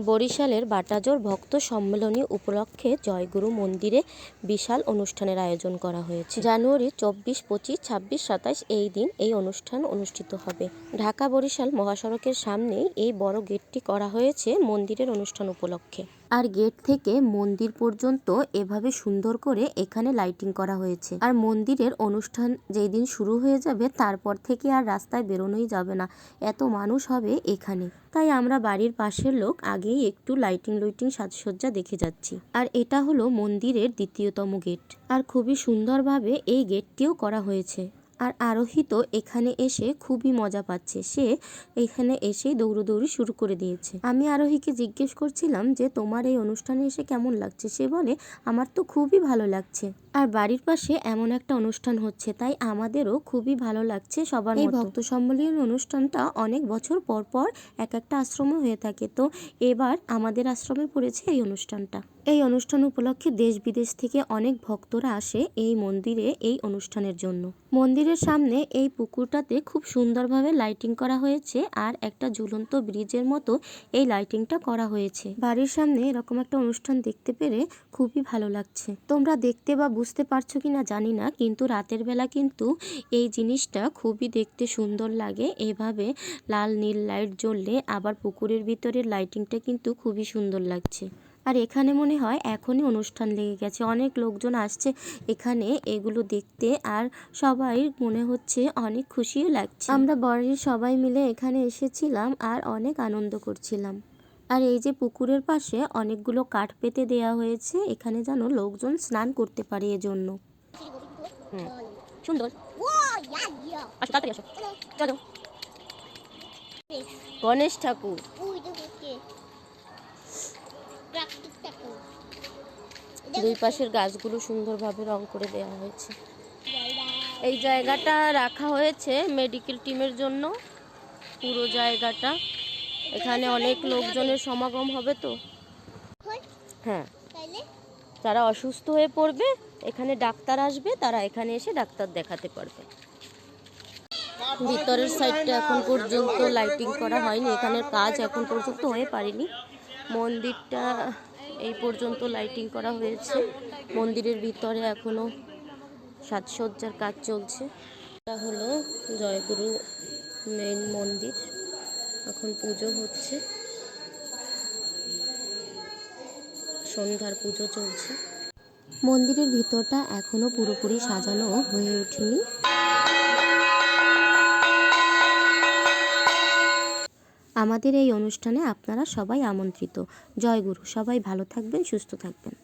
বরিশালের বাটাজোর ভক্ত সম্মেলনী উপলক্ষে জয়গুরু মন্দিরে বিশাল অনুষ্ঠানের আয়োজন করা হয়েছে। জানুয়ারি চব্বিশ, পঁচিশ, ছাব্বিশ, সাতাশ এই দিন এই অনুষ্ঠান অনুষ্ঠিত হবে। ঢাকা বরিশাল মহাসড়কের সামনেই এই বড় গেটটি করা হয়েছে মন্দিরের অনুষ্ঠান উপলক্ষে। আর গেট থেকে মন্দির পর্যন্ত এভাবে সুন্দর করে এখানে লাইটিং করা হয়েছে। আর মন্দিরের অনুষ্ঠান যেই দিন শুরু হয়ে যাবে, তারপর থেকে আর রাস্তায় বেরোনোই যাবে না। এত মানুষ হবে এখানে। তাই আমরা বাড়ির পাশের লোক আগেই একটু লাইটিং লুইটিং সাজসজ্জা দেখে যাচ্ছি। আর এটা হলো মন্দিরের দ্বিতীয়তম গেট। আর খুবই সুন্দরভাবে এই গেটটিও করা হয়েছে। আর আরোহিত এখানে এসে খুবই মজা পাচ্ছে। সে এখানে এসেই দৌড়দৌড়ি শুরু করে দিয়েছে। আমি আরোহীকে জিজ্ঞেস করছিলাম যে, তোমার এই অনুষ্ঠানে এসে কেমন লাগছে? সে বলে, আমার তো খুবই ভালো লাগছে। আর বাড়ির পাশে এমন একটা অনুষ্ঠান হচ্ছে তাই আমাদেরও খুবই ভালো লাগছে সবার এই ভক্ত সম্মেলন অনুষ্ঠানটা অনেক বছর পর পর এক একটা আশ্রমে হয়ে থাকে তো এবার আমাদের আশ্রমে পড়েছে এই অনুষ্ঠানটা। এই অনুষ্ঠান উপলক্ষে দেশ বিদেশ থেকে অনেক ভক্তরা আসে এই মন্দিরে এই অনুষ্ঠানের জন্য। মন্দিরের সামনে এই পুকুরটাতে খুব সুন্দরভাবে লাইটিং করা হয়েছে আর একটা ঝুলন্ত ব্রিজের মতো এই লাইটিংটা করা হয়েছে। বাড়ির সামনে এরকম একটা অনুষ্ঠান দেখতে পেরে খুবই ভালো লাগছে। তোমরা দেখতে বা বুঝতে পারছ কি না জানি না, কিন্তু রাতের বেলা কিন্তু এই জিনিসটা খুবই দেখতে সুন্দর লাগে। এভাবে লাল নীল লাইট জ্বললে আবার পুকুরের ভিতরের লাইটিংটা কিন্তু খুবই সুন্দর লাগছে। আর এখানে মনে হয় এখনই অনুষ্ঠান লেগে গেছে। অনেক লোকজন আসছে এখানে এগুলো দেখতে আর সবাই মনে হচ্ছে অনেক খুশিও লাগছে। আমরা বাড়ির সবাই মিলে এখানে এসেছিলাম আর অনেক আনন্দ করছিলাম। আর এই যে পুকুরের পাশে অনেকগুলো কাঠ পেতে দেয়া হয়েছে, এখানে যেন লোকজন স্নান করতে পারে এজন্য। গণেশ ঠাকুর। দুই পাশের গাছগুলো সুন্দরভাবে রং করে দেওয়া হয়েছে। এই জায়গাটা রাখা হয়েছে মেডিকেল টিমের জন্য। পুরো জায়গাটা। এখানে অনেক লোকজনের সমাগম হবে তো? হ্যাঁ। তারা অসুস্থ হয়ে পড়বে, এখানে ডাক্তার আসবে, তারা এখানে এসে ডাক্তার দেখাতে পারবে। ভিতরের সাইডটা এখন পর্যন্ত লাইটিং করা হয়নি, এখানের কাজ এখন পর্যন্ত হয়ে পারেনি। মন্দিরটা এই পর্যন্ত লাইটিং করা হয়েছে। মন্দিরের ভিতরে এখনও সাজসজ্জার কাজ চলছে। এটা হলো জয়গুরু মেইন মন্দির। এখন পুজো হচ্ছে। সন্ধ্যার পুজো চলছে। মন্দিরের ভিতরটা এখনও পুরোপুরি সাজানো হয়ে ওঠেনি। আমাদের এই অনুষ্ঠানে আপনারা সবাই আমন্ত্রিত। জয় গুরু, সবাই ভালো থাকবেন, সুস্থ থাকবেন।